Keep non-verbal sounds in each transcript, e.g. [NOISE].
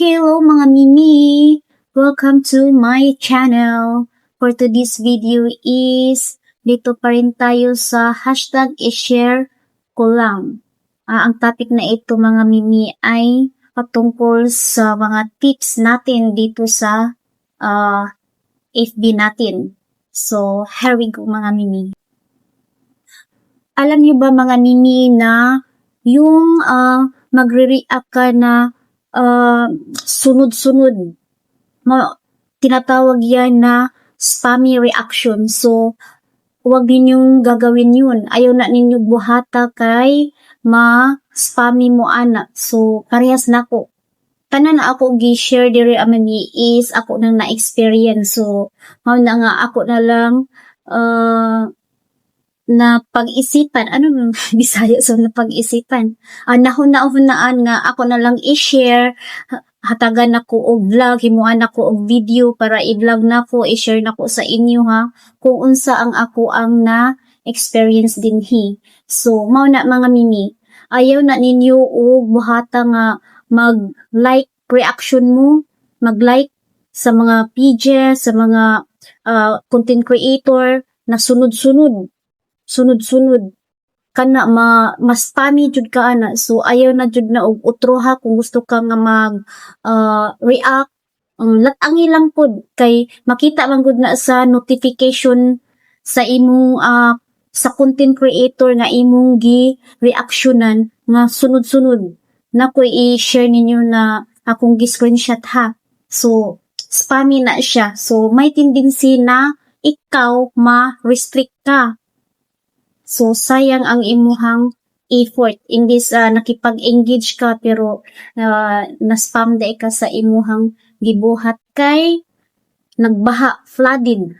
Hello mga Mimi! Welcome to my channel. For today's video is, dito pa rin tayo sa hashtag ishare ko lang. Ah, ang topic na ito mga Mimi ay patungkol sa mga tips natin dito sa ah, FB natin. So, here we go mga Mimi. Alam niyo ba mga Mimi na yung ah, magre-react ka na ah, sunod-sunod. Ma- tinatawag yan na spammy reaction. So, huwag ninyong gagawin yun. Ayaw na ninyo buhata kay ma-spammy mo ana. So, parehas na ako. Tanan na ako gi-share diri amani is ako nang na-experience. So, mao na nga ako na lang uh, na pag-isipan. Ano [LAUGHS] Bisaya so na pag-isipan? Ah, nahuna-hunaan nga ako na lang i-share. Ha- hatagan nako og vlog himuan nako og video para i-vlog nako i-share nako sa inyo ha? Kung unsa ang ako ang na experience din hi. So mao na mga mimi ayaw na ninyo og buhata nga mag like reaction mo mag like sa mga pages sa mga ah, content creator na sunod-sunod sunod-sunod. Kana ma mas spammy jud ka ana. So ayaw na jud na og utro ha kung gusto ka nga mag ah, react. Ang latangi lang pod. Kay makita man gud na sa notification sa imong ah, sa content creator nga imong gi reactionan nga sunod-sunod. Na ko i-share ninyo na akong gi-screenshot ha. So spammy na siya. So may tendency na ikaw ma-restrict ka So, sayang ang imuhang effort. Imbis uh, nakipag-engage ka pero uh, na-spam day ka sa imuhang gibuhat kay nagbaha, flooded.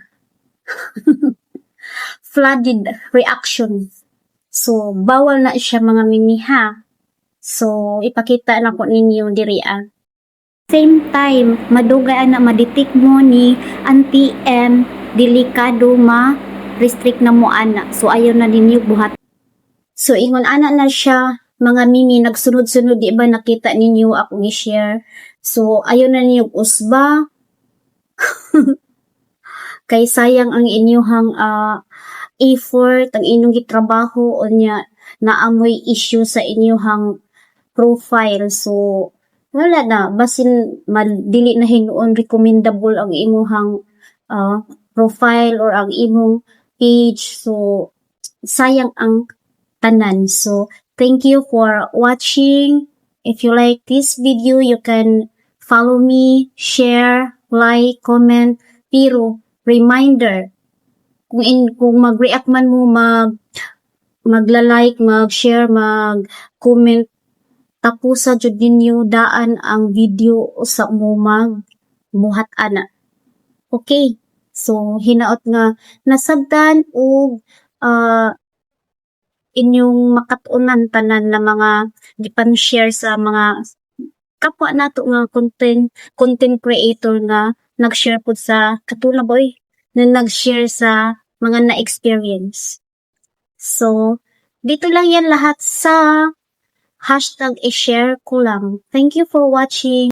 [LAUGHS] flooded reaction. So, bawal na siya mga miniha. So, ipakita na ko ninyo diri ah. Same time, madugay na maditik mo ni Auntie M, delikado ma restrict na mo ana. So ayaw na ninyo buhat. So ingon ana na siya mga mimi nagsunod-sunod di ba nakita ninyo akong i-share. So ayaw na ninyo usba. [LAUGHS] Kay sayang ang inyong ah, effort, ang inyong gitrabaho o niya naamoy issue sa inyong profile. So wala na basin madili na hinuon recommendable ang imuhang ah, profile or ang imong page. So, sayang ang tanan. So, thank you for watching. If you like this video, you can follow me, share, like, comment. Pero, reminder, kung, in, kung mag-react man mo, mag, magla-like, mag-share, mag-comment, tapusa jud ninyo daan ang video sa mo mag buhat ana. Okay. So, hinaot nga nasabdan og ah, inyong makatunan tanan na mga gipan share sa mga kapwa nato nga content content creator nga nag-share pud sa katulad boy na nag-share sa mga na-experience. So, dito lang yan lahat sa hashtag i-share ko lang. Thank you for watching.